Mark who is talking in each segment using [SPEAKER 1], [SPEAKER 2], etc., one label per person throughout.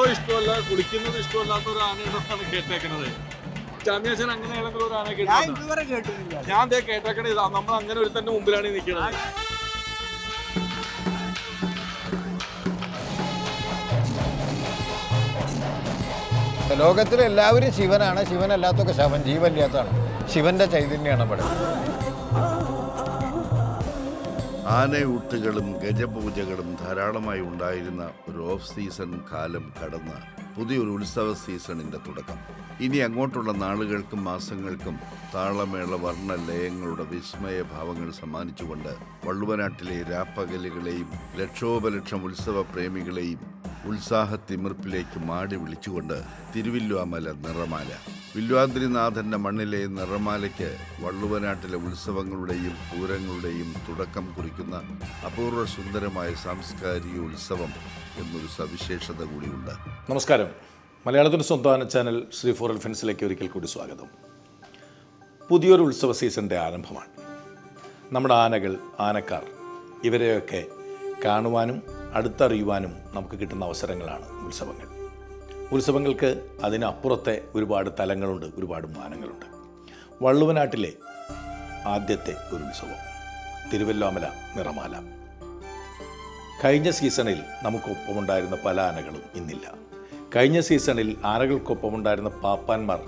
[SPEAKER 1] വെള്ളം ഇഷ്ടമല്ല കുളിക്കുന്നത് ഇഷ്ടമല്ലാത്ത ഒരു ആനയുണ്ടെന്നാണ് കേട്ടേക്കുന്നത് ചാമ്യാച്ചൻ അങ്ങനെ ഏതെങ്കിലും ഒരു ആനയെ
[SPEAKER 2] ഞാൻ ഇതുവരെ കേട്ടിട്ടില്ല.
[SPEAKER 1] ഞാൻ ദേ കേട്ടേക്കണേ ഇതാ നമ്മൾ അങ്ങനെ ഒരു തന്നെ മുമ്പിലാണ് ഈ നിൽക്കുന്നത്
[SPEAKER 3] ലോകത്തിലെ എല്ലാവരും ശിവനാണ് ശിവനല്ലാത്തൊക്കെ ശവൻ ജീവനില്ലാത്തതാണ് ശിവന്റെ ചൈതന്യമാണ് ഇവിടെ
[SPEAKER 4] ആനയൂട്ടുകളും ഗജപൂജകളും ധാരാളമായി ഉണ്ടായിരുന്ന ഒരു ഓഫ് സീസൺ കാലം കടന്ന് പുതിയൊരു ഉത്സവ സീസണിന്റെ തുടക്കം. ഇനി അങ്ങോട്ടുള്ള നാളുകൾക്കും മാസങ്ങൾക്കും താളമേള വർണ ലയങ്ങളുടെ വിസ്മയ ഭാവങ്ങൾ സമ്മാനിച്ചുകൊണ്ട് വള്ളുവനാട്ടിലെ രാപ്പകലുകളെയും ലക്ഷോപലക്ഷം ഉത്സവ പ്രേമികളെയും ഉത്സാഹത്തിമിർപ്പിലേക്ക് മാടി വിളിച്ചുകൊണ്ട് തിരുവില്ലുവാമല നിറമാല. വില്വാദ്രിനാഥന്റെ മണ്ണിലെ നിറമാലയ്ക്ക് വള്ളുവനാട്ടിലെ ഉത്സവങ്ങളുടെയും പൂരങ്ങളുടെയും തുടക്കം കുറിക്കുന്ന അപൂർവ സുന്ദരമായ സാംസ്കാരിക ഉത്സവം എന്നൊരു സവിശേഷത കൂടിയുണ്ട്.
[SPEAKER 5] നമസ്കാരം. മലയാളത്തിന് സ്വന്തം ചാനൽ ശ്രീ ഫോർ എൽഫൻസിലേക്ക് ഒരിക്കൽ കൂടി സ്വാഗതം. പുതിയൊരു ഉത്സവ സീസണിന്റെ ആരംഭമാണ്. നമ്മുടെ ആനകൾ ആനക്കാർ ഇവരെയൊക്കെ കാണുവാനും അടുത്തറിയുവാനും നമുക്ക് കിട്ടുന്ന അവസരങ്ങളാണ് ഉത്സവങ്ങൾ. ഉത്സവങ്ങൾക്ക് അതിനപ്പുറത്തെ ഒരുപാട് തലങ്ങളുണ്ട് ഒരുപാട് മാനങ്ങളുണ്ട്. വള്ളുവനാട്ടിലെ ആദ്യത്തെ ഒരു ഉത്സവം തിരുവല്ലാമല നിറമാല. കഴിഞ്ഞ സീസണിൽ നമുക്കൊപ്പമുണ്ടായിരുന്ന പല ആനകളും ഇന്നില്ല. കഴിഞ്ഞ സീസണിൽ ആനകൾക്കൊപ്പമുണ്ടായിരുന്ന പാപ്പാന്മാർ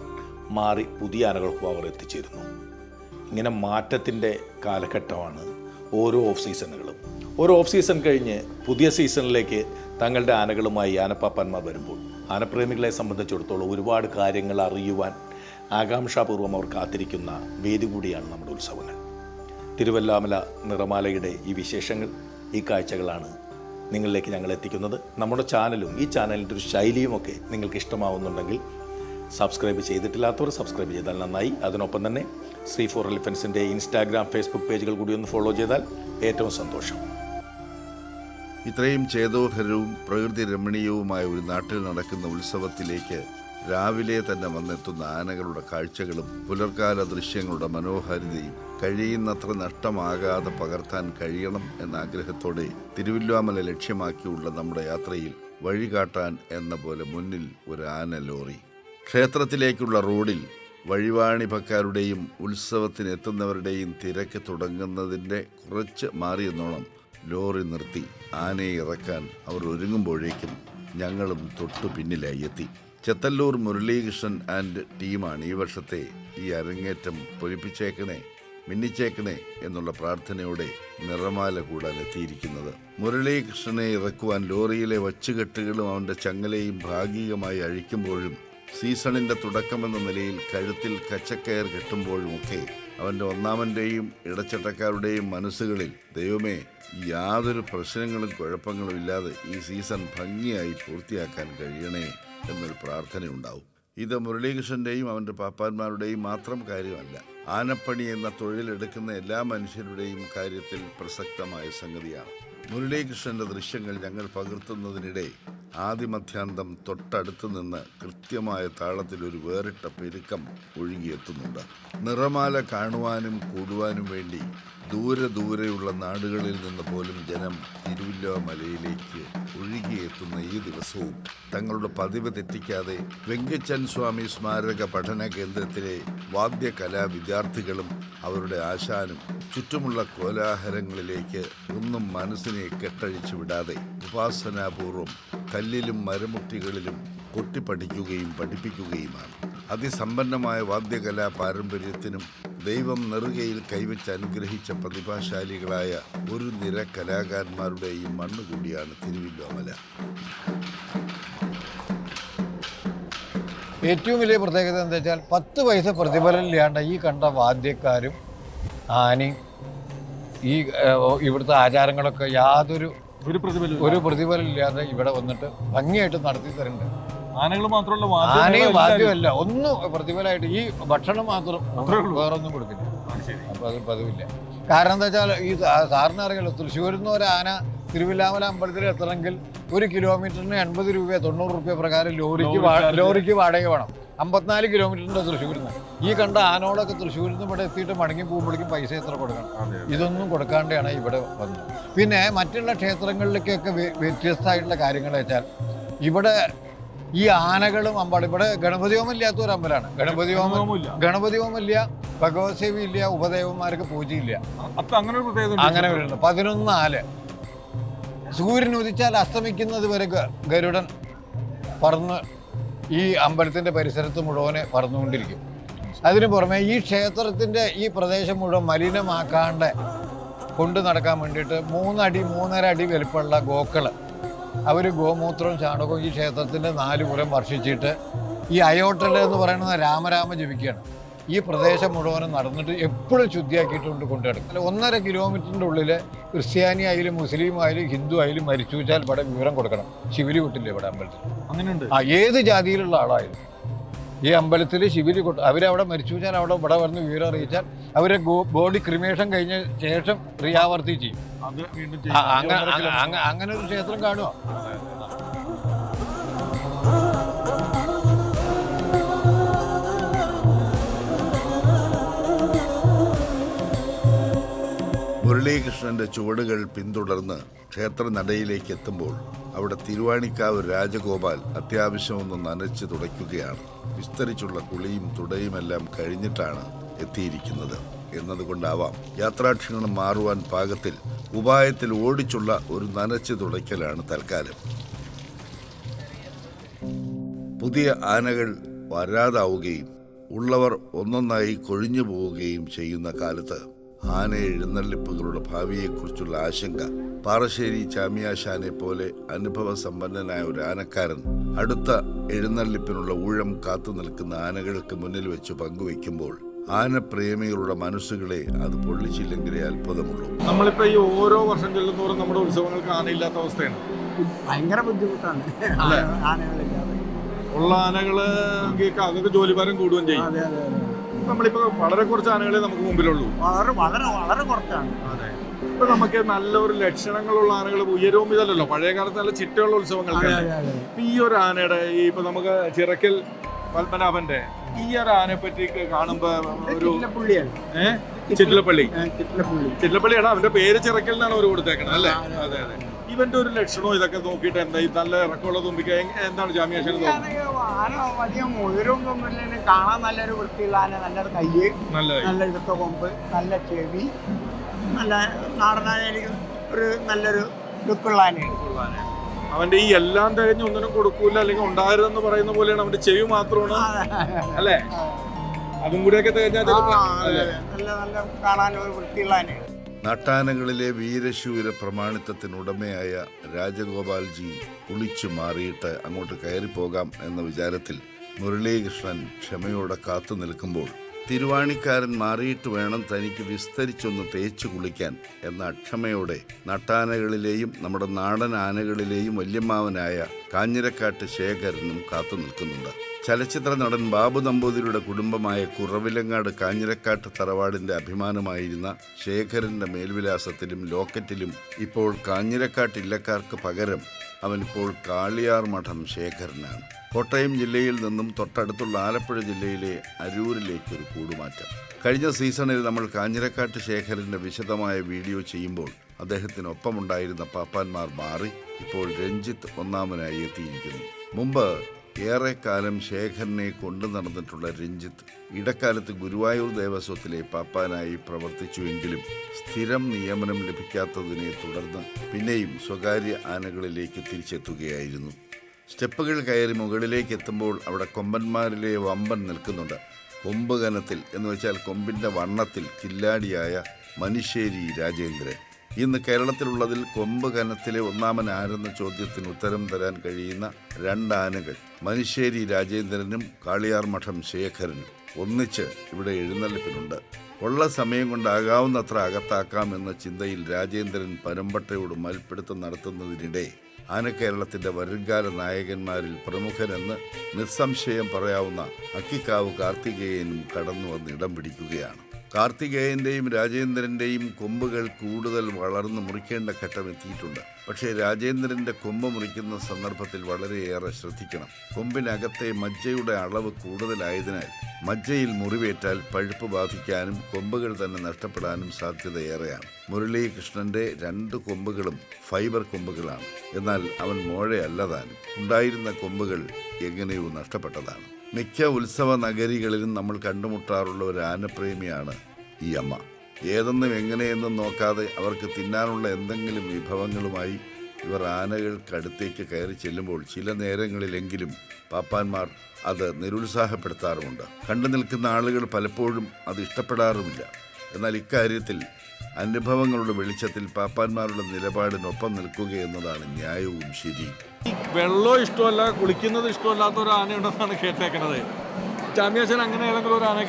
[SPEAKER 5] മാറി പുതിയ ആനകൾക്കും അവർ എത്തിച്ചേരുന്നു. ഇങ്ങനെ മാറ്റത്തിന്റെ കാലഘട്ടമാണ് ഓരോ ഓഫ് സീസണുകളും. ഓരോ ഓഫ് സീസൺ കഴിഞ്ഞ് പുതിയ സീസണിലേക്ക് തങ്ങളുടെ ആനകളുമായി ആനപ്പാപ്പാന്മാർ വരുമ്പോൾ ആനപ്രേമികളെ സംബന്ധിച്ചിടത്തോളം ഒരുപാട് കാര്യങ്ങൾ അറിയുവാൻ ആകാംക്ഷാപൂർവം അവർ കാത്തിരിക്കുന്ന വേദി കൂടിയാണ് നമ്മുടെ ഉത്സവങ്ങൾ. തിരുവല്ലാമല നിറമാലയുടെ ഈ വിശേഷങ്ങൾ ഈ കാഴ്ചകളാണ് നിങ്ങളിലേക്ക് ഞങ്ങൾ എത്തിക്കുന്നത്. നമ്മുടെ ചാനലും ഈ ചാനലിന്റെ ഒരു ശൈലിയുമൊക്കെ നിങ്ങൾക്ക് ഇഷ്ടമാവുന്നുണ്ടെങ്കിൽ സബ്സ്ക്രൈബ് ചെയ്തിട്ടില്ലാത്തവർ സബ്സ്ക്രൈബ് ചെയ്താൽ നന്നായി. അതിനൊപ്പം തന്നെ ശ്രീ ഫോർ എലിഫൻസിന്റെ ഇൻസ്റ്റാഗ്രാം ഫേസ്ബുക്ക് പേജുകൾ കൂടി ഒന്ന് ഫോളോ ചെയ്താൽ ഏറ്റവും സന്തോഷം.
[SPEAKER 4] ഇത്രയും ചേതോഹരവും പ്രകൃതി രമണീയവുമായ ഒരു നാട്ടിൽ നടക്കുന്ന ഉത്സവത്തിലേക്ക് രാവിലെ തന്നെ വന്നെത്തുന്ന ആനകളുടെ കാഴ്ചകളും പുലർക്കാല ദൃശ്യങ്ങളുടെ മനോഹാരിതയും കഴിയുന്നത്ര നഷ്ടമാകാതെ പകർത്താൻ കഴിയണം എന്ന ആഗ്രഹത്തോടെ തിരുവില്ലാമല ലക്ഷ്യമാക്കിയുള്ള നമ്മുടെ യാത്രയിൽ വഴികാട്ടാൻ എന്ന പോലെ മുന്നിൽ ഒരു ആന ലോറി. ക്ഷേത്രത്തിലേക്കുള്ള റോഡിൽ വഴിവാണിഭക്കാരുടെയും ഉത്സവത്തിനെത്തുന്നവരുടെയും തിരക്ക് തുടങ്ങുന്നതിന്റെ കുറച്ച് മാറിയെന്നോണം ലോറി നിർത്തി ആനയെ ഇറക്കാൻ അവർ ഒരുങ്ങുമ്പോഴേക്കും ഞങ്ങളും തൊട്ടു പിന്നിലായി എത്തി. ചെത്തല്ലൂർ മുരളീകൃഷ്ണൻ ആൻഡ് ടീമാണ് ഈ വർഷത്തെ ഈ അരങ്ങേറ്റം പൊലിപ്പിച്ചേക്കണേ മിന്നിച്ചേക്കണേ എന്നുള്ള പ്രാർത്ഥനയോടെ നിറമാല കൂടാൻ എത്തിയിരിക്കുന്നത്. മുരളീകൃഷ്ണനെ ഇറക്കുവാൻ ലോറിയിലെ വച്ചുകെട്ടുകളും അവന്റെ ചങ്ങലയും ഭാഗികമായി അഴിക്കുമ്പോഴും സീസണിന്റെ തുടക്കമെന്ന നിലയിൽ കഴുത്തിൽ കച്ചക്കയർ കെട്ടുമ്പോഴുമൊക്കെ അവന്റെ ഒന്നാമന്റെയും ഇടച്ചട്ടക്കാരുടെയും മനസ്സുകളിൽ ദൈവമേ യാതൊരു പ്രശ്നങ്ങളും കുഴപ്പങ്ങളും ഇല്ലാതെ ഈ സീസൺ ഭംഗിയായി പൂർത്തിയാക്കാൻ കഴിയണേ എന്നൊരു പ്രാർത്ഥനയുണ്ടാവും. ഇത് മുരളീകൃഷ്ണന്റെയും അവന്റെ പാപ്പാന്മാരുടെയും മാത്രം കാര്യമല്ല. ആനപ്പണി എന്ന തൊഴിലെടുക്കുന്ന എല്ലാ മനുഷ്യരുടെയും കാര്യത്തിൽ പ്രസക്തമായ സംഗതിയാണ്. മുരളീകൃഷ്ണന്റെ ദൃശ്യങ്ങൾ ഞങ്ങൾ പകർത്തുന്നതിനിടെ ആദിമധ്യാന്തം തൊട്ടടുത്ത് നിന്ന് കൃത്യമായ താളത്തിൽ ഒരു വേറിട്ട പെരുക്കം ഒഴുകിയെത്തുന്നുണ്ട്. നിറമാല കാണുവാനും കൂടുവാനും വേണ്ടി ദൂരെ ദൂരെയുള്ള നാടുകളിൽ നിന്ന് പോലും ജനം തിരുവല്ലോമലയിലേക്ക് ഒഴുകിയെത്തുന്ന ഈ ദിവസവും തങ്ങളുടെ പതിവ് തെറ്റിക്കാതെ വെങ്കച്ചൻ സ്വാമി സ്മാരക പഠന കേന്ദ്രത്തിലെ വാദ്യകലാ വിദ്യാർത്ഥികളും അവരുടെ ആശാനും ചുറ്റുമുള്ള കോലാഹലങ്ങളിലേക്ക് ഒന്നും മനസ്സിനെ കെട്ടഴിച്ചു വിടാതെ ഉപാസനാപൂർവം കല്ലിലും മരമുട്ടികളിലും കൊട്ടിപ്പഠിക്കുകയും പഠിപ്പിക്കുകയുമാണ്. അതിസമ്പന്നമായ വാദ്യകലാ പാരമ്പര്യത്തിനും ദൈവം നെറുകയിൽ കൈവച്ച് അനുഗ്രഹിച്ച പ്രതിഭാശാലികളായ ഒരു നിര കലാകാരന്മാരുടെയും മണ്ണ് കൂടിയാണ് തിരുവില്ലോമല
[SPEAKER 3] ഏറ്റവും വലിയ പ്രത്യേകത എന്താ വെച്ചാൽ പത്ത് പൈസ പ്രതിഫലം ഇല്ലാണ്ട് ഈ കണ്ട വാദ്യക്കാരും ആനയും ഈ ഇവിടുത്തെ ആചാരങ്ങളൊക്കെ യാതൊരു
[SPEAKER 1] ഒരു പ്രതിഫലം
[SPEAKER 3] ഒരു പ്രതിഫലം ഇല്ലാതെ ഇവിടെ വന്നിട്ട് ഭംഗിയായിട്ട് നടത്തി തരണ്ട്.
[SPEAKER 1] ആനകൾ മാത്രമല്ല
[SPEAKER 3] ആനയും വാദ്യമല്ല ഒന്നും പ്രതിഫലമായിട്ട് ഈ ഭക്ഷണം മാത്രം. വേറൊന്നും കൊടുക്കില്ല. അപ്പൊ അത് പതിവില്ല. കാരണം എന്താ വെച്ചാൽ ഈ സാറിന് അറിയാലോ തൃശ്ശൂരിൽ നിന്ന് ഒരു ആന തിരുവില്ലാമല അമ്പലത്തിൽ എത്തണമെങ്കിൽ ഒരു കിലോമീറ്ററിന് എൺപത് രൂപ തൊണ്ണൂറ് രൂപ പ്രകാരം ലോറിക്ക്. ലോറിക്ക് വാടക വേണം. അമ്പത്തിനാല് കിലോമീറ്ററിന്റെ തൃശ്ശൂരിൽ നിന്ന് ഈ കണ്ട ആനോളൊക്കെ തൃശ്ശൂരിൽ നിന്ന് ഇവിടെ എത്തിയിട്ട് മടങ്ങി പോകുമ്പോഴേക്കും പൈസ എത്ര കൊടുക്കണം. ഇതൊന്നും കൊടുക്കാണ്ടാണ് ഇവിടെ വന്നത്. പിന്നെ മറ്റുള്ള ക്ഷേത്രങ്ങളിലേക്കൊക്കെ വ്യ- വ്യത്യസ്തമായിട്ടുള്ള കാര്യങ്ങൾ വെച്ചാൽ ഇവിടെ ഈ ആനകളും അമ്പാടും ഇവിടെ ഗണപതി ഹോമം ഇല്ലാത്ത ഒരു അമ്പലമാണ്. ഗണപതി ഹോമം. ഗണപതി ഹോമം ഇല്ല ഭഗവത് സേവ ഇല്ല ഉപദേവന്മാർക്ക് പൂജയില്ല
[SPEAKER 1] അങ്ങനെ.
[SPEAKER 3] അങ്ങനെ വരുന്നുണ്ട്. പതിനൊന്ന് നാല് സൂര്യൻ ഉദിച്ചാൽ അസ്തമിക്കുന്നത് വരെ ഗരുഡൻ പറന്ന് ഈ അമ്പലത്തിന്റെ പരിസരത്ത് മുഴുവനെ പറന്നുകൊണ്ടിരിക്കും. അതിനു പുറമെ ഈ ക്ഷേത്രത്തിന്റെ ഈ പ്രദേശം മുഴുവൻ മലിനമാക്കാണ്ട് കൊണ്ടു നടക്കാൻ വേണ്ടിയിട്ട് മൂന്നടി മൂന്നര അടി വലിപ്പമുള്ള ഗോക്കൾ അവർ ഗോമൂത്രവും ചാണകവും ഈ ക്ഷേത്രത്തിന്റെ നാല് പുറം വർഷിച്ചിട്ട് ഈ അയോട്ടൽ എന്ന് പറയുന്നത് രാമരാമ ജപിക്കുകയാണ്. ഈ പ്രദേശം മുഴുവനും നടന്നിട്ട് എപ്പോഴും ശുദ്ധിയാക്കിയിട്ടുണ്ട് കൊണ്ടു അല്ല ഒന്നര കിലോമീറ്ററിന്റെ ഉള്ളിൽ ക്രിസ്ത്യാനി ആയാലും മുസ്ലിം ആയാലും ഹിന്ദു ആയാലും മരിച്ചു വെച്ചാൽ ഇവിടെ വിവരം കൊടുക്കണം. ശിവലി വിട്ടില്ല ഇവിടെ അമ്പലത്തിൽ
[SPEAKER 1] അങ്ങനെയുണ്ട്.
[SPEAKER 3] ആ ഏത് ജാതിയിലുള്ള ആളായാലും. ഈ അമ്പലത്തിൽ ശിവലി കൊട്ട് അവരവിടെ മരിച്ചു വെച്ചാൽ അവിടെ ഇവിടെ വന്ന് വിവരം അറിയിച്ചാൽ അവരെ ബോഡി ക്രിമേഷൻ കഴിഞ്ഞ ശേഷം റിയാവർത്തി ചെയ്യും. അങ്ങനെ ഒരു ക്ഷേത്രം കാണുമോ
[SPEAKER 4] മുരളീകൃഷ്ണന്റെ ചുവടുകൾ പിന്തുടർന്ന് ക്ഷേത്രനടയിലേക്ക് എത്തുമ്പോൾ അവിടെ തിരുവാണിക്കാവ് രാജഗോപാൽ അത്യാവശ്യം ഒന്ന് നനച്ച് തുടയ്ക്കുകയാണ്. വിസ്തരിച്ചുള്ള കുളിയും തുടയുമെല്ലാം കഴിഞ്ഞിട്ടാണ് എത്തിയിരിക്കുന്നത് എന്നതുകൊണ്ടാവാം യാത്രാക്ഷീണം മാറുവാൻ പാകത്തിൽ ഉപായത്തിൽ ഓടിച്ചുള്ള ഒരു നനച്ച് തുടയ്ക്കലാണ് തൽക്കാലം. പുതിയ ആനകൾ വരാതാവുകയും ഉള്ളവർ ഒന്നൊന്നായി കൊഴിഞ്ഞു പോവുകയും ചെയ്യുന്ന കാലത്ത് ആന എഴുന്നള്ളിപ്പുകളുടെ ഭാവിയെക്കുറിച്ചുള്ള ആശങ്ക. പാറശ്ശേരി ചാമിയാശാനെ പോലെ അനുഭവ സമ്പന്നനായ ഒരു ആനക്കാരൻ അടുത്ത എഴുന്നള്ളിപ്പിനുള്ള ഊഴം കാത്തു നിൽക്കുന്ന ആനകൾക്ക് മുന്നിൽ വെച്ച് പങ്കുവെക്കുമ്പോൾ ആനപ്രേമികളുടെ മനസ്സുകളെ അത് പൊള്ളിച്ചില്ലെങ്കിലേ അത്ഭുതമുള്ളൂ.
[SPEAKER 1] നമ്മളിപ്പോ ഈ ഓരോ വർഷം ചെല്ലുന്നോറും നമ്മുടെ ഉത്സവങ്ങൾക്ക് ആനയില്ലാത്ത അവസ്ഥയാണ്.
[SPEAKER 2] ഭയങ്കര ബുദ്ധിമുട്ടാണ്? ആനകളില്ലാതെ.
[SPEAKER 1] ഉള്ള ആനകൾ ജോലിഭാരം കൂടുകയും ചെയ്യും.
[SPEAKER 2] അതെ അതെ അതെ.
[SPEAKER 1] നമ്മളിപ്പോ വളരെ കുറച്ച് ആനകളെ നമുക്ക് മുമ്പിലുള്ളൂ.
[SPEAKER 2] വളരെ വളരെ വളരെ കുറച്ചാണ്.
[SPEAKER 1] അതെ. ഇപ്പൊ നമുക്ക് നല്ല ഒരു ലക്ഷണങ്ങളുള്ള ആനകൾ ഉയരവും ഇതല്ലല്ലോ. പഴയ കാലത്ത് നല്ല ചിട്ടയുള്ള ഉത്സവങ്ങൾ ഈ ഒരു ആനയുടെ ഈ ഇപ്പൊ നമുക്ക് ചിറക്കൽ പത്മനാഭന്റെ ഈ ഒരു ആനയെ പറ്റി കാണുമ്പോ ഒരു ചിറ്റിലപ്പള്ളി.
[SPEAKER 2] ചിറ്റിലപ്പള്ളി ചിറ്റലപ്പുള്ളി.
[SPEAKER 1] ചിറ്റിലപ്പള്ളിയാണ്. അവന്റെ പേര് ചിറക്കൽ എന്നാണ് അവർ കൊടുത്തേക്കണത് അല്ലേ?
[SPEAKER 2] അതെ
[SPEAKER 1] അതെ. ഇവന്റെ ഒരു ലക്ഷണവും ഇതൊക്കെ നോക്കിയിട്ട് എന്താ ഈ നല്ല ഇറക്കമുള്ള തുമ്പിക്ക എന്താണ് ജാമ്യ
[SPEAKER 2] ആന അധികം ഉയരവും ഒന്നുമില്ല കാണാൻ നല്ലൊരു വൃത്തിയുള്ള ആന നല്ലൊരു കയ്യ്
[SPEAKER 1] നല്ല
[SPEAKER 2] നല്ല ഇടുത്ത കൊമ്പ് നല്ല ചെവി നല്ല നാടനായാലും ഒരു നല്ലൊരു ലുക്കുള്ള ആനയാണ്.
[SPEAKER 1] അവന്റെ ഈ എല്ലാം തികഞ്ഞ് ഒന്നിനും കൊടുക്കൂല അല്ലെങ്കിൽ ഉണ്ടായിരുന്നെന്ന് പറയുന്ന പോലെയാണ് അവന്റെ ചെവി മാത്രമാണ്. അല്ലേ? അതും കൂടിയൊക്കെ തികഞ്ഞാൽ.
[SPEAKER 2] നല്ല നല്ല കാണാൻ ഒരു വൃത്തിയുള്ള ആനയാണ്.
[SPEAKER 4] നാട്ടാനകളിലെ വീരശൂര പ്രമാണിത്വത്തിനുടമയായ രാജഗോപാൽജി കുളിച്ചു മാറിയിട്ട് അങ്ങോട്ട് കയറിപ്പോകാം എന്ന വിചാരത്തിൽ മുരളീകൃഷ്ണൻ ക്ഷമയോടെ കാത്തു നിൽക്കുമ്പോൾ തിരുവാണിക്കാരൻ മാറിയിട്ട് വേണം തനിക്ക് വിസ്തരിച്ചൊന്ന് തേച്ചു കുളിക്കാൻ എന്ന അക്ഷമയോടെ നട്ടാനകളിലെയും നമ്മുടെ നാടൻ ആനകളിലെയും വല്യമ്മാവനായ കാഞ്ഞിരക്കാട്ട് ശേഖരനും കാത്തു നിൽക്കുന്നുണ്ട്. ചലച്ചിത്ര നടൻ ബാബു നമ്പൂതിരിയുടെ കുടുംബമായ കുറവിലങ്ങാട് കാഞ്ഞിരക്കാട്ട് തറവാടിന്റെ അഭിമാനമായിരുന്ന ശേഖരന്റെ മേൽവിലാസത്തിലും ലോക്കറ്റിലും ഇപ്പോൾ കാഞ്ഞിരക്കാട്ട് ഇല്ലക്കാർക്ക് പകരം അവനിപ്പോൾ കാളിയാർ മഠം ശേഖരനാണ്. കോട്ടയം ജില്ലയിൽ നിന്നും തൊട്ടടുത്തുള്ള ആലപ്പുഴ ജില്ലയിലെ അരൂരിലേക്ക് ഒരു കൂടുമാറ്റം. കഴിഞ്ഞ സീസണിൽ നമ്മൾ കാഞ്ഞിരക്കാട്ട് ശേഖരന്റെ വിശദമായ വീഡിയോ ചെയ്യുമ്പോൾ അദ്ദേഹത്തിനൊപ്പമുണ്ടായിരുന്ന പാപ്പാന്മാർ മാറി ഇപ്പോൾ രഞ്ജിത്ത് ഒന്നാമനായി എത്തിയിരിക്കുന്നു. മുമ്പ് ഏറെക്കാലം ശേഖരനെ കൊണ്ടു നടന്നിട്ടുള്ള രഞ്ജിത്ത് ഇടക്കാലത്ത് ഗുരുവായൂർ ദേവസ്വത്തിലെ പാപ്പാനായി പ്രവർത്തിച്ചുവെങ്കിലും സ്ഥിരം നിയമനം ലഭിക്കാത്തതിനെ തുടർന്ന് പിന്നെയും സ്വകാര്യ ആനകളിലേക്ക് തിരിച്ചെത്തുകയായിരുന്നു. സ്റ്റെപ്പുകൾ കയറി മുകളിലേക്ക് എത്തുമ്പോൾ അവിടെ കൊമ്പന്മാരിലെ വമ്പൻ നിൽക്കുന്നുണ്ട്. കൊമ്പ് കനത്തിൽ എന്ന് വെച്ചാൽ കൊമ്പിന്റെ വണ്ണത്തിൽ കില്ലാടിയായ മനുശ്ശേരി രാജേന്ദ്രൻ. ഇന്ന് കേരളത്തിലുള്ളതിൽ കൊമ്പ് കനത്തിലെ ഒന്നാമൻ ആരെന്ന ചോദ്യത്തിന് ഉത്തരം തരാൻ കഴിയുന്ന രണ്ടാനകൾ മനുശ്ശേരി രാജേന്ദ്രനും കാളിയാർ മഠം ശേഖരനും. ഒന്നിച്ച് ഇവിടെ എഴുന്നള്ളിപ്പിനുണ്ട്. ഉള്ള സമയം കൊണ്ടാകാവുന്നത്ര അകത്താക്കാം എന്ന ചിന്തയിൽ രാജേന്ദ്രൻ പരമ്പട്ടയോട് മൽപ്പിടുത്തം നടത്തുന്നതിനിടെ ആനക്കേരളത്തിന്റെ വരുംകാല നായകന്മാരിൽ പ്രമുഖനെന്ന് നിസ്സംശയം പറയാവുന്ന അക്കിക്കാവ് കാർത്തികേയനും കടന്നു വന്ന് ഇടം പിടിക്കുകയാണ്. കാർത്തികേയന്റെയും രാജേന്ദ്രന്റെയും കൊമ്പുകൾ കൂടുതൽ വളർന്നു മുറിക്കേണ്ട ഘട്ടം എത്തിയിട്ടുണ്ട്. പക്ഷേ രാജേന്ദ്രന്റെ കൊമ്പ് മുറിക്കുന്ന സന്ദർഭത്തിൽ വളരെയേറെ ശ്രദ്ധിക്കണം. കൊമ്പിനകത്തെ മജ്ജയുടെ അളവ് കൂടുതലായതിനാൽ മജ്ജയിൽ മുറിവേറ്റാൽ പഴുപ്പ് ബാധിക്കാനും കൊമ്പുകൾ തന്നെ നഷ്ടപ്പെടാനും സാധ്യതയേറെയാണ്. മുരളീകൃഷ്ണന്റെ രണ്ട് കൊമ്പുകളും ഫൈബർ കൊമ്പുകളാണ്. എന്നാൽ അവൻ മോഴയല്ലതാനും ഉണ്ടായിരുന്ന കൊമ്പുകൾ എങ്ങനെയോ നഷ്ടപ്പെട്ടതാണ്. മിക്ക ഉത്സവ നഗരികളിലും നമ്മൾ കണ്ടുമുട്ടാറുള്ള ഒരു ആനപ്രേമിയാണ് ഈ അമ്മ. ഏതെന്നും എങ്ങനെയെന്നും നോക്കാതെ അവർക്ക് തിന്നാനുള്ള എന്തെങ്കിലും വിഭവങ്ങളുമായി ഇവർ ആനകൾക്കടുത്തേക്ക് കയറി ചെല്ലുമ്പോൾ ചില നേരങ്ങളിലെങ്കിലും പാപ്പാന്മാർ അത് നിരുത്സാഹപ്പെടുത്താറുമുണ്ട്. കണ്ടു നിൽക്കുന്ന ആളുകൾ പലപ്പോഴും അത് ഇഷ്ടപ്പെടാറുമില്ല. എന്നാൽ ഇക്കാര്യത്തിൽ അനുഭവങ്ങളുടെ വെളിച്ചത്തിൽ പാപ്പാന്മാരുടെ നിലപാടിനൊപ്പം നിൽക്കുക എന്നതാണ് ന്യായവും ശരിയും
[SPEAKER 1] വെള്ളം ഇഷ്ടമല്ല കുളിക്കുന്നത് ഇഷ്ടമല്ലാത്ത ഒരു ആനയുണ്ടെന്നാണ് കേട്ടേക്കുന്നത്. ചാമ്യാശൻ അങ്ങനെ ഏതെങ്കിലും ഒരു ആന
[SPEAKER 2] ഞാൻ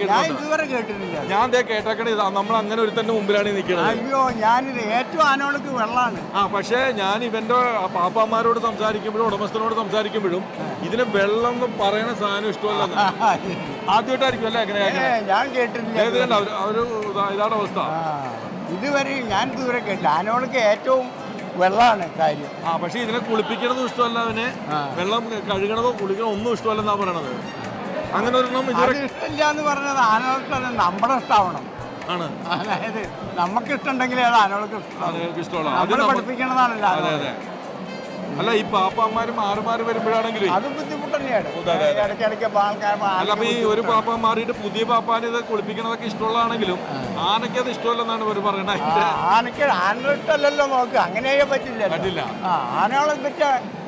[SPEAKER 2] കേട്ടിട്ടില്ല.
[SPEAKER 1] ഞാൻ ദേ കേട്ടേക്കണ ഇതാ നമ്മൾ അങ്ങനെ ഒരു തന്നെ മുമ്പിലാണ് നിൽക്കുന്നത്
[SPEAKER 2] അയ്യോ ഞാനിത് ഏറ്റവും ആനകൾക്ക് വെള്ളമാണ്
[SPEAKER 1] ആ പക്ഷേ ഞാൻ ഇവന്റെ പാപ്പാമാരോട് സംസാരിക്കുമ്പോഴും ഉടമസ്ഥനോട് സംസാരിക്കുമ്പോഴും ഇതിന് വെള്ളം എന്ന് പറയണ സാധനം ഇഷ്ടമല്ല ആദ്യമായിട്ടായിരിക്കും അല്ലേ അങ്ങനെ
[SPEAKER 2] ഞാൻ കേട്ടിട്ടില്ല.
[SPEAKER 1] അവർ ഇതാണ് അവസ്ഥ.
[SPEAKER 2] ഇതുവരെ ഞാൻ ഇതുവരെ കേട്ടില്ല. ആനകൾക്ക് ഏറ്റവും വെള്ളമാണ് കാര്യം.
[SPEAKER 1] ആ പക്ഷേ ഇതിനെ കുളിപ്പിക്കണതും ഇഷ്ടമല്ല അവന്. വെള്ളം കഴുകണതോ കുളിക്കണോ ഒന്നും ഇഷ്ടമല്ലെന്നാ പറയണത്. അങ്ങനെ ഒരെണ്ണം
[SPEAKER 2] അത് ഇഷ്ടമില്ല എന്ന് പറഞ്ഞത് ആനകൾക്ക് നമ്മുടെ ഇഷ്ടമാവണം
[SPEAKER 1] ആണ്.
[SPEAKER 2] അതായത് നമുക്ക് ഇഷ്ടമുണ്ടെങ്കിലേ അത് ആനകൾക്ക്
[SPEAKER 1] ഇഷ്ടമാണ്
[SPEAKER 2] നമ്മൾ പഠിപ്പിക്കണതാണല്ലോ
[SPEAKER 1] അതെ അതെ. അല്ല ഈ പാപ്പാമാരും ആറുമാരും വരുമ്പോഴാണെങ്കിലും.
[SPEAKER 2] അത് ബുദ്ധിമുട്ട് തന്നെയാണ്. ഇടയ്ക്കിടയ്ക്ക്
[SPEAKER 1] അല്ല അപ്പൊ ഈ ഒരു പാപ്പ മാറിയിട്ട് പുതിയ പാപ്പാനെ ഇത് കുളിപ്പിക്കണതൊക്കെ ഇഷ്ടമുള്ളതാണെങ്കിലും ആനയ്ക്ക് അത് ഇഷ്ടമല്ലെന്നാണ് ഇവർ പറയണത്.
[SPEAKER 2] ആനയ്ക്ക് ആനകൾ ഇഷ്ടമല്ലല്ലോ നോക്ക് അങ്ങനെയേ പറ്റില്ല.
[SPEAKER 1] പറ്റില്ല.
[SPEAKER 2] ആനകളെ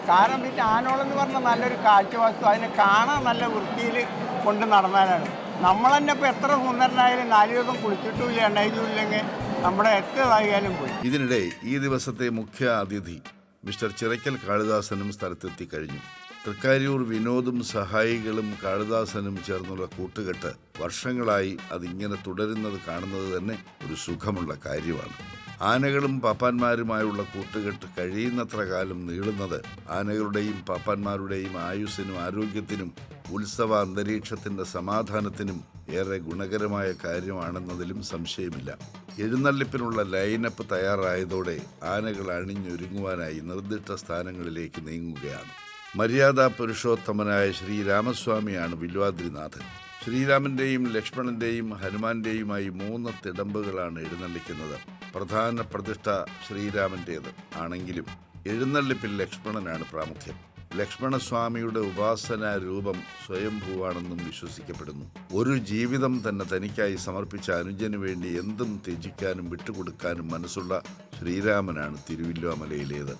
[SPEAKER 2] കാരണം വെച്ച എന്ന് പറഞ്ഞാൽ നല്ലൊരു കാഴ്ചവസ്തു. അതിനെ കാണാൻ നല്ല വൃത്തിയിൽ കൊണ്ട് നടന്നാലാണ്. നമ്മൾ തന്നെ ഇപ്പം എത്ര സുന്ദരനായാലും നാല് ദിവസം കുളിച്ചിട്ടുമില്ല എണ്ണയിലുമില്ലെങ്കിൽ നമ്മുടെ എത്ര ഇതായാലും പോയി.
[SPEAKER 4] ഇതിനിടെ ഈ ദിവസത്തെ മുഖ്യ അതിഥി മിസ്റ്റർ ചിറയ്ക്കൽ കാളിദാസനും സ്ഥലത്തെത്തി കഴിഞ്ഞു. തൃക്കാര്യൂർ വിനോദും സഹായികളും കാളിദാസനും ചേർന്നുള്ള കൂട്ടുകെട്ട് വർഷങ്ങളായി അതിങ്ങനെ തുടരുന്നത് കാണുന്നത് തന്നെ ഒരു സുഖമുള്ള കാര്യമാണ്. ആനകളും പാപ്പാന്മാരുമായുള്ള കൂട്ടുകെട്ട് കഴിയുന്നത്ര കാലം നീളുന്നത് ആനകളുടെയും പാപ്പാന്മാരുടെയും ആയുസ്സിനും ആരോഗ്യത്തിനും ഉത്സവ അന്തരീക്ഷത്തിന്റെ സമാധാനത്തിനും ഏറെ ഗുണകരമായ കാര്യമാണെന്നതിലും സംശയമില്ല. എഴുന്നള്ളിപ്പിനുള്ള ലൈനപ്പ് തയ്യാറായതോടെ ആനകൾ അണിഞ്ഞൊരുങ്ങുവാനായി നിർദ്ദിഷ്ട സ്ഥാനങ്ങളിലേക്ക് നീങ്ങുകയാണ്. മര്യാദാ പുരുഷോത്തമനായ ശ്രീരാമസ്വാമിയാണ് വില്വാദ്രിനാഥൻ. ശ്രീരാമന്റെയും ലക്ഷ്മണന്റെയും ഹനുമാന്റെയുമായി മൂന്ന് തിടമ്പുകളാണ് എഴുന്നള്ളിക്കുന്നത്. പ്രധാന പ്രതിഷ്ഠ ശ്രീരാമന്റേത്. ആണെങ്കിലും എഴുന്നള്ളിപ്പിൽ ലക്ഷ്മണനാണ് പ്രാമുഖ്യം. ലക്ഷ്മണസ്വാമിയുടെ ഉപാസനാ രൂപം സ്വയംഭൂവാണെന്നും വിശ്വസിക്കപ്പെടുന്നു. ഒരു ജീവിതം തന്നെ തനിക്കായി സമർപ്പിച്ച അനുജന് വേണ്ടി എന്തും ത്യജിക്കാനും വിട്ടുകൊടുക്കാനും മനസ്സുള്ള ശ്രീരാമനാണ് തിരുവില്ലാമലയിലേത്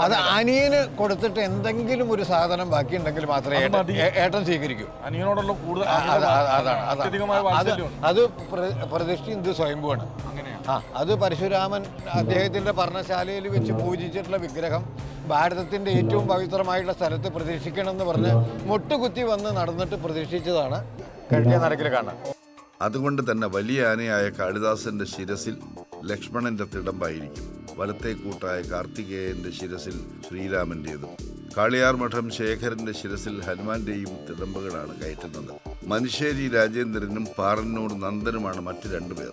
[SPEAKER 3] അത് അനിയന് കൊടുത്തിട്ട് എന്തെങ്കിലും ഒരു സാധനം ബാക്കിയുണ്ടെങ്കിൽ മാത്രമേ
[SPEAKER 1] അത്
[SPEAKER 3] ഏട്ടൻ- സ്വീകരിക്കൂ.
[SPEAKER 1] അനിയനോടുള്ള കൂടുതൽ
[SPEAKER 3] അത് പ്രതിഷ്ഠ ഇത് സ്വയംഭൂവാണ്. ആ അത് പരശുരാമൻ അദ്ദേഹത്തിന്റെ പർണശാലയിൽ വെച്ച് പൂജിച്ചിട്ടുള്ള വിഗ്രഹം ഭാരതത്തിന്റെ ഏറ്റവും പവിത്രമായിട്ടുള്ള സ്ഥലത്ത് പ്രതീക്ഷിക്കണമെന്ന് പറഞ്ഞ് മുട്ടുകുത്തി വന്ന് നടന്നിട്ട് പ്രതീക്ഷിച്ചതാണ്. കഴിഞ്ഞ നടക്കിൽ കാണാൻ
[SPEAKER 4] അതുകൊണ്ട് തന്നെ വലിയ ആനയായ കാളിദാസന്റെ ശിരസിൽ ലക്ഷ്മണന്റെ തിടമ്പായിരിക്കും. വലത്തെ കൂട്ടായ കാർത്തികേയന്റെ ശിരസിൽ ശ്രീരാമന്റേതും കാളിയാർ മഠം ശേഖരന്റെ ശിരസിൽ ഹനുമാന്റെയും തിടമ്പുകളാണ് കയറ്റുന്നത്. മനുശ്ശേരി രാജേന്ദ്രനും പാറന്നൂർ നന്ദനുമാണ് മറ്റു രണ്ടുപേർ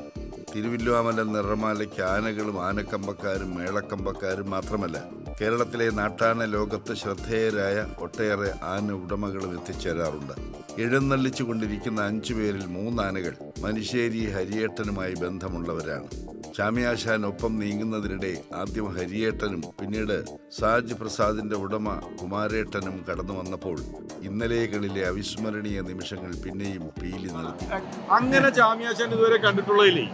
[SPEAKER 4] തിരുവില്ലുവാമല നിറമാലയ്ക്ക് ആനകളും ആനക്കമ്പക്കാരും മേളക്കമ്പക്കാരും മാത്രമല്ല കേരളത്തിലെ നാട്ടാന ലോകത്ത് ശ്രദ്ധേയരായ ഒട്ടേറെ ആന ഉടമകളും എത്തിച്ചേരാറുണ്ട്. എഴുന്നള്ളിച്ചു കൊണ്ടിരിക്കുന്ന അഞ്ചു പേരിൽ മൂന്നാനകൾ മനുശ്ശേരി ഹരിയേട്ടനുമായി ബന്ധമുള്ളവരാണ്. ചാമിയാശാൻ ഒപ്പം നീങ്ങുന്നതിനിടെ ആദ്യം ഹരിയേട്ടനും പിന്നീട് സാജ് പ്രസാദിന്റെ ഉടമ കുമാരേട്ടനും കടന്നു വന്നപ്പോൾ ഇന്നലെകളിലെ അവിസ്മരണീയ നിമിഷങ്ങൾ പിന്നെയും പീലി നിർത്തി.
[SPEAKER 1] അങ്ങനെ ചാമിയാശാൻ ഇതുവരെ കണ്ടിട്ടുള്ളതില്ലേ?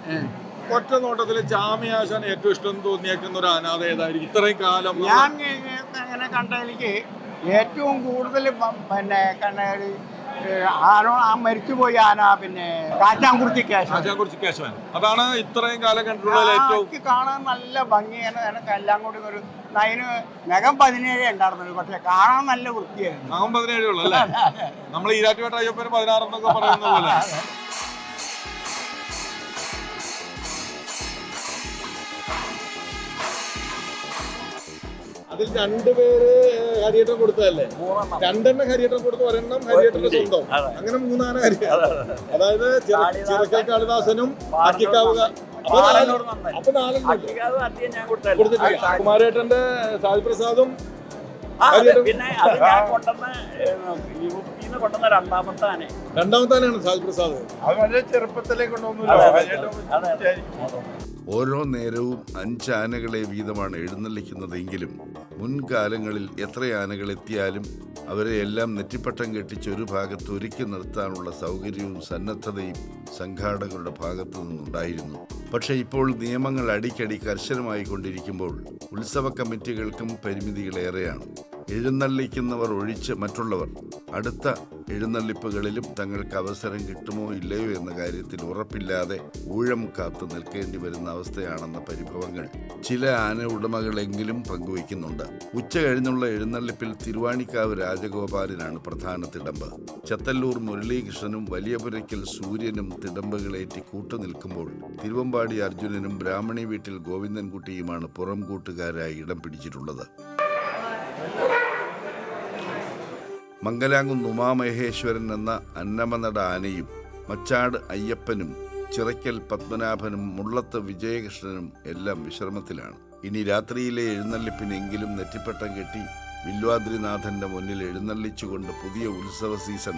[SPEAKER 1] ഒറ്റ നോട്ടത്തിൽ ജാമ്യാശാൻ ഏറ്റവും ഇഷ്ടം തോന്നിയേക്കുന്ന ഒരു അനാഥ ഏതായിരിക്കും? ഇത്രയും കാലം
[SPEAKER 2] ഞാൻ അങ്ങനെ കണ്ട എനിക്ക് ഏറ്റവും കൂടുതൽ പിന്നെ കണ്ട ആ മരിച്ചുപോയി ആന പിന്നെ കാറ്റാംകുറിച്ച് കേശവൻ.
[SPEAKER 1] കുറിച്ച് കേശവൻ. അതാണ് ഇത്രയും കാലം കണ്ടിട്ടുള്ള ഏറ്റവും
[SPEAKER 2] കാണാൻ നല്ല ഭംഗിയാണ് എനിക്ക് എല്ലാം കൂടി ഒരു അതിന് നഖം പതിനേഴേ ഉണ്ടായിരുന്നുള്ളൂ. പക്ഷെ കാണാൻ നല്ല വൃത്തിയായിരുന്നു.
[SPEAKER 1] നഖം പതിനേഴേ ഉള്ളു അല്ലേ? നമ്മൾ ഈരാറ്റുപേട്ട അയ്യപ്പന് പതിനാറെന്നൊക്കെ പറയുന്ന പോലെ. അതിൽ രണ്ടുപേര് ഹരിയേട്ടൻ കൊടുത്തതല്ലേ? രണ്ടെണ്ണം ഹരിയേട്ടൻ കൊടുത്ത് ഒരെണ്ണം ഹരിയേട്ടന്റെ സ്വന്തം. അങ്ങനെ മൂന്നാണ് ഹരിയേട്ടൻ. അതായത് ചിറ- ചിറക്കൽ കാളിദാസനും അക്കിക്കാവ് അപ്പൊ നാല്- അപ്പൊ നാലെണ്ണം കൊടുത്തിട്ടില്ല. കുമാരേട്ടന്റെ സായി പ്രസാദും
[SPEAKER 6] പിന്നെ അത് ഞാൻ കൊണ്ടുവന്ന കൊണ്ടുവന്ന രണ്ടാമത്തെ ആന
[SPEAKER 1] രണ്ടാമത്താനാണ് സാജ് പ്രസാദ്.
[SPEAKER 2] അത് വളരെ ചെറുപ്പത്തിലേ.
[SPEAKER 4] ഓരോ നേരവും അഞ്ച് ആനകളെ വീതമാണ് എഴുന്നള്ളിക്കുന്നതെങ്കിലും മുൻകാലങ്ങളിൽ എത്ര ആനകൾ എത്തിയാലും അവരെ എല്ലാം നെറ്റിപ്പട്ടം കെട്ടിച്ച് ഒരു ഭാഗത്ത് ഒരുക്കി നിർത്താനുള്ള സൗകര്യവും സന്നദ്ധതയും സംഘാടകരുടെ ഭാഗത്തു നിന്നുണ്ടായിരുന്നു. പക്ഷേ ഇപ്പോൾ നിയമങ്ങൾ അടിക്കടി കർശനമായി കൊണ്ടിരിക്കുമ്പോൾ ഉത്സവ കമ്മിറ്റികൾക്കും പരിമിതികളേറെയാണ്. എഴുന്നള്ളിക്കുന്നവർ ഒഴിച്ച് മറ്റുള്ളവർ. അടുത്ത എഴുന്നള്ളിപ്പുകളിലും തങ്ങൾക്ക് അവസരം കിട്ടുമോ ഇല്ലയോ എന്ന കാര്യത്തിൽ ഉറപ്പില്ലാതെ ഊഴം കാത്തു നിൽക്കേണ്ടി വരുന്ന അവസ്ഥയാണെന്ന പരിഭവങ്ങൾ ചില ആന ഉടമകളെങ്കിലും പങ്കുവയ്ക്കുന്നുണ്ട്. ഉച്ച കഴിഞ്ഞുള്ള എഴുന്നള്ളിപ്പിൽ തിരുവാണിക്കാവ് രാജഗോപാലനാണ് പ്രധാന തിടമ്പ്. ചത്തല്ലൂർ മുരളീകൃഷ്ണനും വലിയപുരയ്ക്കൽ സൂര്യനും തിടമ്പുകളേറ്റി കൂട്ടുനിൽക്കുമ്പോൾ തിരുവമ്പാടി അർജുനനും ബ്രാഹ്മണി വീട്ടിൽ ഗോവിന്ദൻകുട്ടിയുമാണ് പുറം കൂട്ടുകാരായി ഇടം പിടിച്ചിട്ടുള്ളത്. മംഗലാംകുന്ന് ഉമാമഹേശ്വരൻ എന്ന അന്നമനട ആനയും മച്ചാട് അയ്യപ്പനും ചിറയ്ക്കൽ പത്മനാഭനും മുള്ളത്ത് വിജയകൃഷ്ണനും എല്ലാം വിശ്രമത്തിലാണ്. ഇനി രാത്രിയിലെ എഴുന്നള്ളിപ്പിനെങ്കിലും നെറ്റിപ്പട്ടം കെട്ടി വില്വാദ്രിനാഥന്റെ മുന്നിൽ എഴുന്നള്ളിച്ചുകൊണ്ട് പുതിയ ഉത്സവ സീസൺ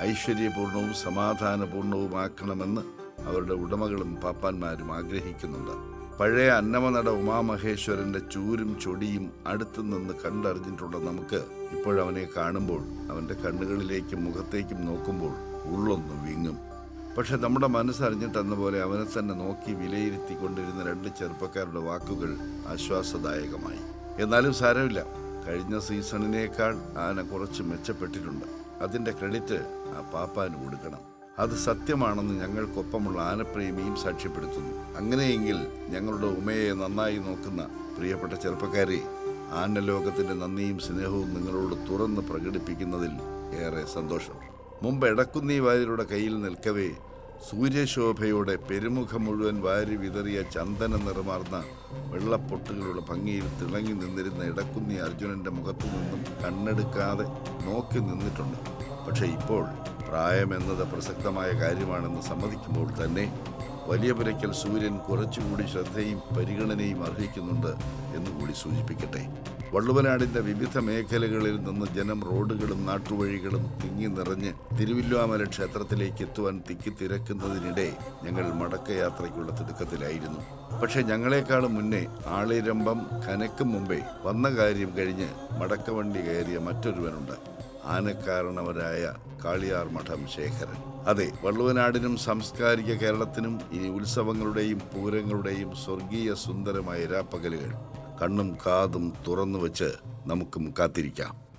[SPEAKER 4] ഐശ്വര്യപൂർണവും സമാധാനപൂർണവുമാക്കണമെന്ന് അവരുടെ ഉടമകളും പാപ്പാന്മാരും ആഗ്രഹിക്കുന്നുണ്ട്. പഴയ അന്നമനട ഉമാമഹേശ്വരന്റെ ചൂരും ചൊടിയും അടുത്തു നിന്ന് കണ്ടറിഞ്ഞിട്ടുള്ള നമുക്ക് ഇപ്പോഴവനെ കാണുമ്പോൾ അവന്റെ കണ്ണുകളിലേക്കും മുഖത്തേക്കും നോക്കുമ്പോൾ ഉള്ളൊന്ന് വീങ്ങും. പക്ഷെ നമ്മുടെ മനസ്സറിഞ്ഞിട്ടെന്ന പോലെ അവനെ തന്നെ നോക്കി വിലയിരുത്തി കൊണ്ടിരുന്ന രണ്ട് ചെറുപ്പക്കാരുടെ വാക്കുകൾ ആശ്വാസദായകമായി. എന്നാലും സാരമില്ല. കഴിഞ്ഞ സീസണിനേക്കാൾ ആന കുറച്ച് മെച്ചപ്പെട്ടിട്ടുണ്ട്. അതിന്റെ ക്രെഡിറ്റ് ആ പാപ്പാന് കൊടുക്കണം. അത് സത്യമാണെന്ന് ഞങ്ങൾക്കൊപ്പമുള്ള ആനപ്രേമിയും സാക്ഷ്യപ്പെടുത്തുന്നു. അങ്ങനെയെങ്കിൽ ഞങ്ങളുടെ ഉമയെ നന്നായി നോക്കുന്ന പ്രിയപ്പെട്ട ചെറുപ്പക്കാരെ ആനലോകത്തിന്റെ നന്ദിയും സ്നേഹവും നിങ്ങളോട് തുറന്ന് പ്രകടിപ്പിക്കുന്നതിൽ ഏറെ സന്തോഷം. മുമ്പ് എടക്കുന്നീ വാര്യരുടെ കയ്യിൽ നിൽക്കവേ സൂര്യശോഭയോടെ പെരുമുഖം മുഴുവൻ വാരി വിതറിയ ചന്ദന നിറമാർന്ന വെള്ളപ്പൊട്ടുകളുടെ ഭംഗിയിൽ തിളങ്ങി നിന്നിരുന്ന ഇടക്കുന്നി അർജുനന്റെ മുഖത്തു നിന്നും കണ്ണെടുക്കാതെ നോക്കി നിന്നിട്ടുണ്ട്. പക്ഷേ ഇപ്പോൾ പ്രായമെന്നത് പ്രസക്തമായ കാര്യമാണെന്ന് സമ്മതിക്കുമ്പോൾ തന്നെ വലിയ പുരയ്ക്കൽ സൂര്യൻ കുറച്ചുകൂടി ശ്രദ്ധയും പരിഗണനയും അർഹിക്കുന്നുണ്ട് എന്നുകൂടി സൂചിപ്പിക്കട്ടെ. വള്ളുവനാടിന്റെ വിവിധ മേഖലകളിൽ നിന്ന് ജനം റോഡുകളും നാട്ടുവഴികളും തിങ്ങി നിറഞ്ഞ് തിരുവില്ലാമല ക്ഷേത്രത്തിലേക്ക് എത്തുവാൻ തിക്കി തിരക്കുന്നതിനിടെ ഞങ്ങൾ മടക്കയാത്രയ്ക്കുള്ള തിടുക്കത്തിലായിരുന്നു. പക്ഷേ ഞങ്ങളെക്കാളും മുന്നേ ആളിരമ്പം കനക്കും മുമ്പേ വന്ന കാര്യം കഴിഞ്ഞ് മടക്കവണ്ടി കയറിയ മറ്റൊരുവനുണ്ട്. ആനക്കാരണവരായ കാളിയാർ മഠം ശേഖരൻ. അതെ വള്ളുവനാടിനും സാംസ്കാരിക കേരളത്തിനും ഇനി ഉത്സവങ്ങളുടെയും പൂരങ്ങളുടെയും സ്വർഗീയ സുന്ദരമായ രാപ്പകലുകൾ കണ്ണും കാതും തുറന്നു വെച്ച് നമുക്കും കാത്തിരിക്കാം.